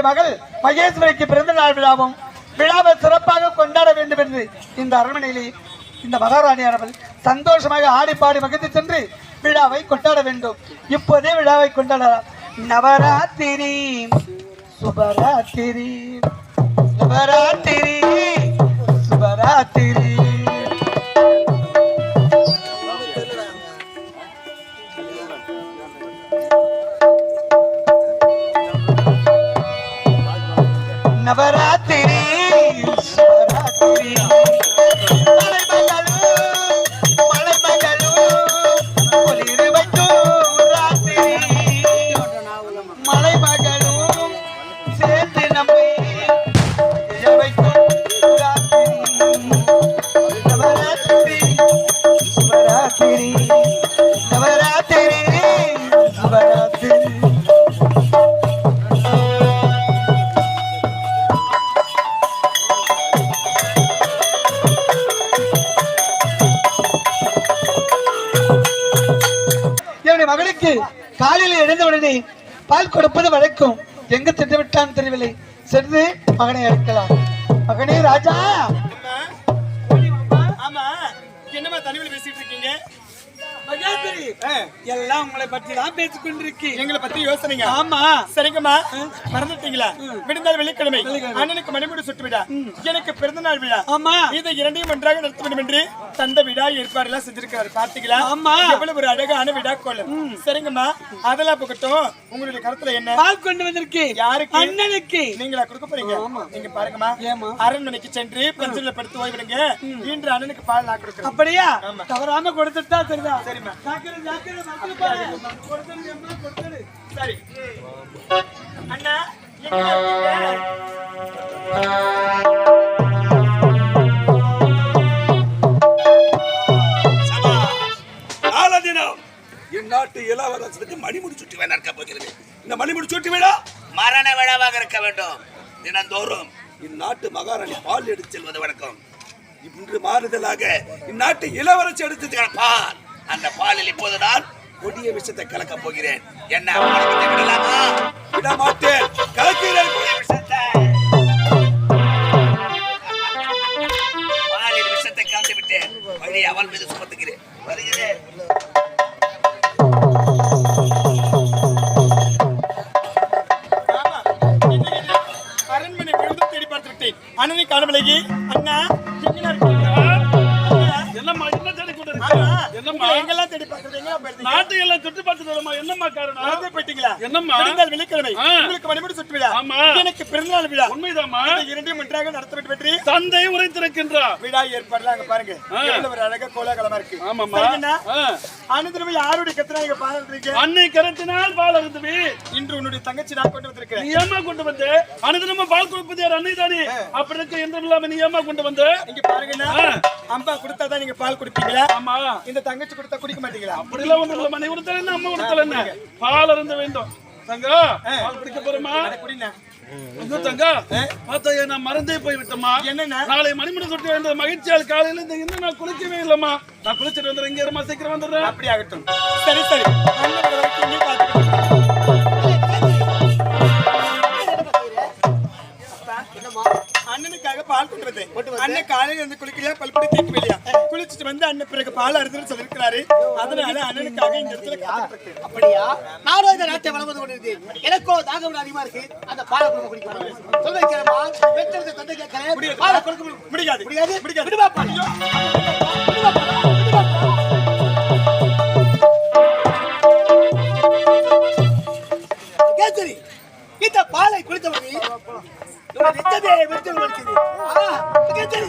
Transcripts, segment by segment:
அவருடைய மகள் மகேஸ்வரிக்கு பிறந்த நாள் விழாவும் விழாவை சிறப்பாக கொண்டாட வேண்டும் என்று இந்த அரண்மனையிலே இந்த மகாராணியானவள் சந்தோஷமாக ஆடிப்பாடி மகிழ்ந்து சென்று விழாவை கொண்டாட வேண்டும். இப்போதே விழாவை கொண்டாடலாம் நவராத்திரி சுபராத்திரி நவராத்திரி சுபராத்திரி. ராத்திரி நவராத்திரி. சிவராத்திரி நவராத்திரி. மகளுக்கு காலையில் எழுந்த உடனே பால் கொடுப்பது வழக்கம். எங்க திட்டமிட்டான் தெரியவில்லை. சென்று மகனை அழைக்கலாம். மகனே ராஜா! ஆமா. என்னமா தனிமையில பேசிட்டு இருக்கீங்க? எல்லாம் உங்களை பற்றி தான் பேசிக் எங்களை பத்தி யோசனைங்க. ஆமா. சரிங்கம்மா. மறந்துட்டீங்களா? விடுந்தால் வெள்ளிக்கிழமை. அண்ணனுக்கு மணிமுடி சுட்டு விழா எனக்கு பிறந்த நாள் விழா. ஆமா. இதை இரண்டையும் ஒன்றாக நடத்த வேண்டும் என்று தந்த விழா ஏற்பாடு எல்லாம் செஞ்சிருக்காரு. பார்த்தீங்களா? ஆமா. எவ்வளவு ஒரு அழகான விழா கோலம். சரிங்கம்மா. அதெல்லாம் போகட்டும். உங்களுடைய கருத்துல என்ன? பால் கொண்டு வந்திருக்கேன். யாருக்கு? அண்ணனுக்கு. நீங்களா கொடுக்க போறீங்க? நீங்க பாருங்கம்மா? அரண்மனைக்கு சென்று பஞ்சல படுத்து ஓய்விடுங்க. இன்று அண்ணனுக்கு பால் நான் கொடுக்குறேன். அப்படியா. தவறாம கொடுத்துட்டா சரிதான். சரிம்மா. சரி அண்ணா இந்நாட்டு இளவரசருக்கு மணிமுடி சுட்டி விழா நடக்க போகிறது. இந்த மணிமுடி சுட்டி விழா மரண விழாவாக இருக்க வேண்டும். தினந்தோறும். இந்நாட்டு மகாராணி பால் எடுத்து செல்வது வழக்கம் இன்று மாறுதலாக இந்நாட்டு இளவரசி எடுத்து பால். அந்த பாலில் இப்போது நான் கொடிய விஷத்தை கலக்கப் போகிறேன். என்ன விடலாமா? விடமாட்டேன். என்னம்மா எங்கெல்லாம் தேடி போயிருந்தீங்க? நாட்டை எல்லாம் சுற்றி பார்த்துட்டு என்னம்மா காரணம் மறந்தே போயிட்டீங்களா? என்னம்மா? விடுந்தால் வெள்ளிக்கிழமை. உங்களுக்கு மணிமுடி சுட்டு விழா ஆமா. எனக்கு பிறந்தநாள் விழா உண்மைதாம்மா இரண்டையும் ஒன்றாக நடத்த வேண்டும் என்று தந்தை உரைத்திருக்கின்றார் விழா ஏற்பாடுலாம் அங்க பாருங்க. எவ்வளவு ஒரு அழகா கோலாகலமா இருக்கு ஆமாம்மா. அனுதினமும் யாருடைய கத்தினா நீங்க பாருங்க அன்னை கரத்தினால் பால் அருந்துவி இன்று உன்னுடைய தங்கச்சி நான் கொண்டு நீ வந்திருக்கிறேன் ஏமா கொண்டு வந்து? அனுதினமா பால் கொடுப்பது யார் அன்னை தானே? அப்படி இருக்க இல்லாம நீ ஏமா கொண்டு வந்து? இங்க பாருங்கண்ணா. ஆ. அம்பா கொடுத்தாதான் நீங்க பால் குடிப்பீங்களா? ஆமா. இந்த தங்கச்சி கொடுத்தா குடிக்க மாட்டீங்களா? அப்படி எல்லாம் இல்ல என்ன அம்மா கொடுத்தல என்ன? பால் அருந்த வேண்டும். தங்கா பால் குடிக்க போறோமா குடிண்ணா. நான் மறந்தே போய் விட்டம்மா என்னண்ணா? நாளை மணிமணி தொட்டு வந்த மகிழ்ச்சியால் காலையில இந்த இன்னும் நான் குளிக்கவே இல்லம்மா. நான் குளிச்சிட்டு வந்துடுறேன் இங்க இருமா சீக்கிரம் வந்துடுறேன். அப்படி ஆகட்டும் சரி. சரி அண்ணனுக்காக பால் கொண்டு வந்தேன். அண்ணன் காலையில இருந்து குளிக்கலையா பல்படி தீட்டு இல்லையா குளிச்சுட்டு வந்து அண்ணன் பிறகு பால் அறுதுன்னு சொல்லிருக்கிறாரு அதனால அண்ணனுக்காக இந்த இடத்துல. அப்படியா? நானும் இந்த நாட்டை வளர்ந்து கொண்டிருந்தேன் எனக்கோ தாக விட அதிகமா இருக்கு. அந்த பாலை கொடுக்க குடிக்க சொல்ல வைக்கிறமா பெற்றது தந்தை கேட்கிறேன். பாலை கொடுக்க. முடியாது. முடியாது. முடியாது. விடுவா பாரு. குடித்த பாலை குடித்தபடி உன் நித்தமே விட்டு வருகிறது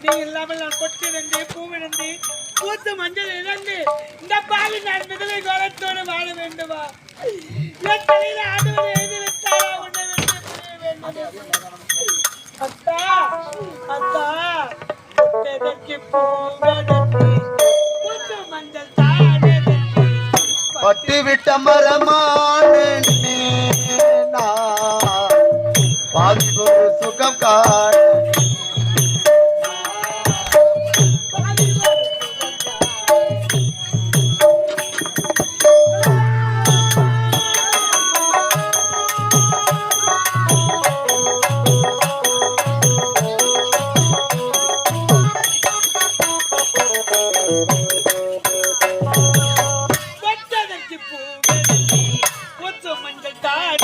நீ இல்லாமல் நான் கொட்டிழந்து பூவிழந்து பூத்து மஞ்சள் இழந்து இந்த பாவி நான் மிதலை கோலத்தோடு வாழ வேண்டுமா? என் தலையில ஆண்டவர் எழுதி விட்டாரா உன்னை வெற்றி புரிய வேண்டும்? அத்தா அத்தா கொட்டதற்கு பூவதற்கு பூத்து மஞ்சள் மரமான பாதி ஒரு சுகம் கா பூச்சி பூ பூச்சி மஞ்சள் தாடி